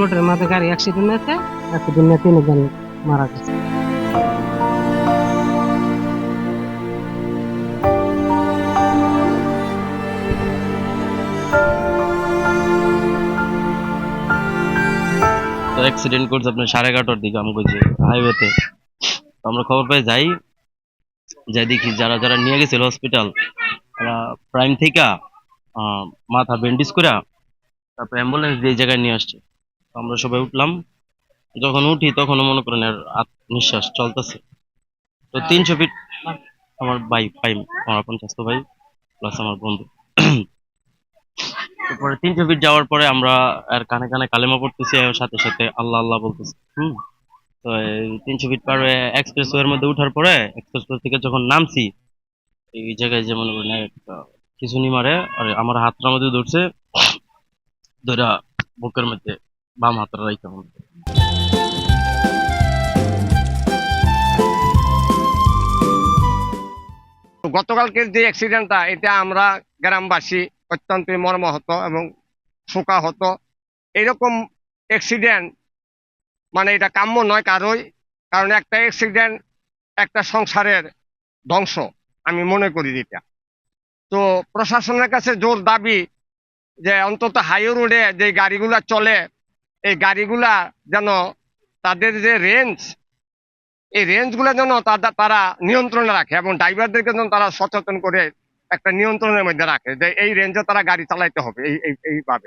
রোডের মাঝে গাড়ি অ্যাক্সিডেন্ট হয়েছে অ্যাক্সিডেন্ট নিয়ে তিনজন মারা গেছে। অ্যাক্সিডেন্ট করছে আপনার সাড়ে এগারোটার দিকে, আমি কইছি হাইওয়েতে আমরা খবর পাই যাই যাই দেখি যারা যারা নিয়ে গেছিল হসপিটাল তারা প্রাইম থেকে মাথা ব্যান্ডেজ করে তারপর অ্যাম্বুলেন্স দিয়ে জায়গায় নিয়ে আসছে। আমরা সবাই উঠলাম। যখন উঠি তখনও মনে করেন আর নিঃশ্বাস চলতেছে। তো তিনশো ফিট আমার ভাই ভাই আমার পঞ্চাশতো ভাই প্লাস আমার বন্ধু। তারপরে তিনশো ফিট যাওয়ার পরে আমরা আর কানে কানে কালেমা পড়তেছি সাথে সাথে আল্লাহ আল্লাহ বলতেছি, হুম? তো তিনশো ফিট পার এক্সপ্রেস ওয়ের মধ্যে উঠার পরে এক্সপ্রেস ওয়ে থেকে যখন নামছি, এই জায়গায় যে মনে করেন কিছু নি মারে, আর আমার হাতটার মধ্যে ধরছে ধরা বুকের মধ্যে বাম হাতটা রাইতে হবে গতকালকের যে অ্যাক্সিডেন্টটা এটা আমরা গ্রামবাসী অত্যন্ত মর্মাহত এবং শোকা শোকাহত। এরকম অ্যাক্সিডেন্ট মানে এটা কাম্য নয় কারোই, কারণ একটা অ্যাক্সিডেন্ট একটা সংসারের ধ্বংস, আমি মনে করি এটা। তো প্রশাসনের কাছে জোর দাবি যে অন্তত হাইওয়ে রোডে যে গাড়িগুলো চলে এই গাড়িগুলা যেন তাদের যে রেঞ্জ এই রেঞ্জগুলো যেন তারা তারা নিয়ন্ত্রণে রাখে এবং ড্রাইভারদেরকে যেন তারা সচেতন করে একটা নিয়ন্ত্রণের মধ্যে রাখে যে এই রেঞ্জে তারা গাড়ি চালাইতে হবে এই- এইভাবে।